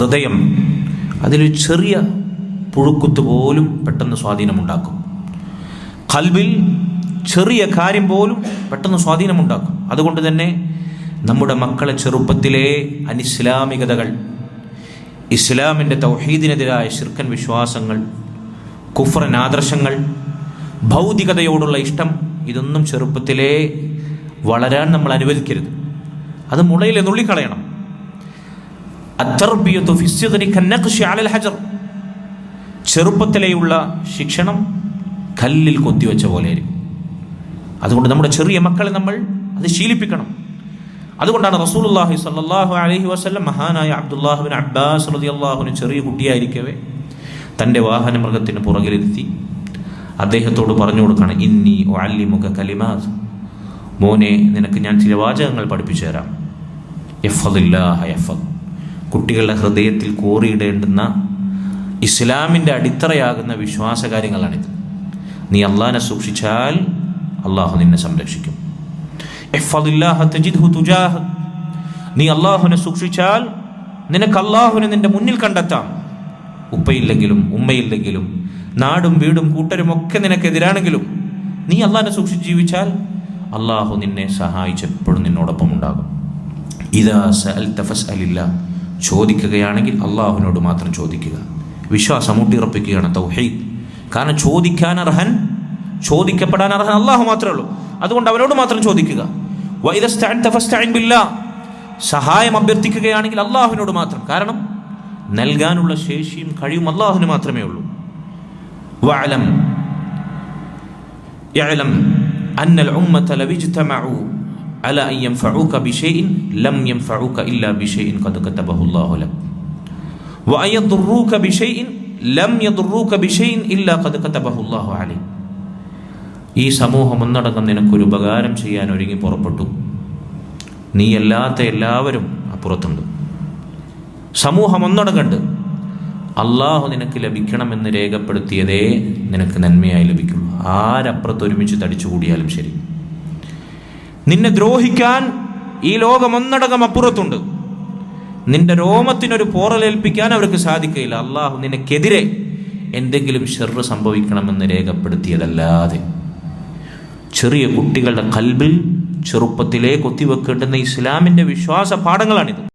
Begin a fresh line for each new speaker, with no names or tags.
ഹൃദയം അതിലൊരു ചെറിയ പുഴുക്കുത്ത് പോലും പെട്ടെന്ന് സ്വാധീനമുണ്ടാക്കും. കൽബിൽ ചെറിയ കാര്യം പോലും പെട്ടെന്ന് സ്വാധീനമുണ്ടാക്കും. അതുകൊണ്ട് തന്നെ നമ്മുടെ മക്കളെ ചെറുപ്പത്തിലെ അനിസ്ലാമികതകൾ ഇസ്ലാമിന്റെ തൗഹീദിനെതിരായ ശിർക്കൻ വിശ്വാസങ്ങൾ കുഫ്രൻ ആദർശങ്ങൾ ഭൗതികതയോടുള്ള ഇഷ്ടം ഇതൊന്നും ചെറുപ്പത്തിലേ വളരാൻ നമ്മൾ അനുവദിക്കരുത്. അത് മുളയിൽ നുള്ളിക്കളയണം. ചെറുപ്പത്തിലെയുള്ള ശിക്ഷണം കല്ലിൽ കൊത്തിവെച്ച പോലെയായിരിക്കും. അതുകൊണ്ട് നമ്മുടെ ചെറിയ മക്കളെ നമ്മൾ അത് ശീലിപ്പിക്കണം. അതുകൊണ്ടാണ് റസൂലുള്ളാഹി സ്വല്ലല്ലാഹു അലൈഹി വസല്ലം മഹാനായ അബ്ദുല്ലാഹുബിൻ അബ്ബാസ് അള്ളാഹുവിന് ചെറിയ കുട്ടിയായിരിക്കവേ തന്റെ വാഹന മൃഗത്തിന് പുറകിലിരുത്തി അദ്ദേഹത്തോട് പറഞ്ഞു കൊടുക്കണം ഇന്നി അല്ലിമുഖ കലിമാസ് മോനെ നിനക്ക് ഞാൻ ചില വാചകങ്ങൾ പഠിപ്പിച്ചു തരാം. എഫ് അദില്ലാഹ യഫദ് കുട്ടികളുടെ ഹൃദയത്തിൽ കോറിയിടേണ്ടുന്ന ഇസ്ലാമിന്റെ അടിത്തറയാകുന്ന വിശ്വാസ കാര്യങ്ങളാണിത് നീ അള്ളാഹിനെ സൂക്ഷിച്ചാൽ അള്ളാഹു നിന്നെ സംരക്ഷിക്കും. നീ അള്ളാഹുവിനെ സൂക്ഷിച്ചാൽ നിനക്ക് അള്ളാഹുവിനെ നിന്റെ മുന്നിൽ കണ്ടെത്താം. ഉപ്പയില്ലെങ്കിലും ഉമ്മയില്ലെങ്കിലും നാടും വീടും കൂട്ടരും ഒക്കെ നിനക്കെതിരാണെങ്കിലും നീ അള്ളാഹിനെ സൂക്ഷിച്ച് ജീവിച്ചാൽ അള്ളാഹു നിന്നെ സഹായിച്ചെപ്പോഴും നിന്നോടൊപ്പം ഉണ്ടാകും. ഇതാ സഅൽത ഫസ്അലില്ല ചോദിക്കുകയാണെങ്കിൽ അള്ളാഹുവിനോട് മാത്രം ചോദിക്കുക. വിശ്വാസം ഊട്ടിയുറപ്പിക്കുകയാണ് തൗഹീദ്. കാരണം ചോദിക്കാൻ അർഹൻ ചോദിക്കപ്പെടാൻ അർഹൻ അള്ളാഹു മാത്രമേ ഉള്ളൂ. അതുകൊണ്ട് അവനോട് മാത്രം ചോദിക്കുക. സഹായം അഭ്യർത്ഥിക്കുകയാണെങ്കിൽ അള്ളാഹുവിനോട് മാത്രം. കാരണം നൽകാനുള്ള ശേഷിയും കഴിവും അള്ളാഹുവിന് മാത്രമേ ഉള്ളൂ. വഅലം. അല അയ്യം ഫറൂഖ ബിഷെയിൻ ലം യം ഫറൂഖ ഇല്ല ബിഷെയിൻ bi shay'in lam ബിഷെയിൻ ലം shay'in illa qad katabahu Allahu Ali ഈ സമൂഹം ഒന്നടങ്കം നിനക്കൊരു ഉപകാരം ചെയ്യാൻ ഒരുങ്ങി പുറപ്പെട്ടു. നീ അല്ലാത്ത എല്ലാവരും അപ്പുറത്തുണ്ട്. സമൂഹം ഒന്നടങ്കണ്ട് അള്ളാഹു നിനക്ക് ലഭിക്കണമെന്ന് രേഖപ്പെടുത്തിയതേ നിനക്ക് നന്മയായി ലഭിക്കുള്ളൂ ആരപ്പുറത്ത് ഒരുമിച്ച് തടിച്ചുകൂടിയാലും ശരി. നിന്നെ ദ്രോഹിക്കാൻ ഈ ലോകം ഒന്നടങ്കം അപ്പുറത്തുണ്ട്. നിന്റെ രോമത്തിനൊരു പോറലേൽപ്പിക്കാൻ അവർക്ക് സാധിക്കില്ല അള്ളാഹു നിനക്കെതിരെ എന്തെങ്കിലും ഷെറ് സംഭവിക്കണമെന്ന് രേഖപ്പെടുത്തിയതല്ലാതെ. ചെറിയ കുട്ടികളുടെ കൽബിൽ ചെറുപ്പത്തിലേ കൊത്തിവെക്കേണ്ടുന്ന ഇസ്ലാമിന്റെ വിശ്വാസ പാഠങ്ങളാണിത്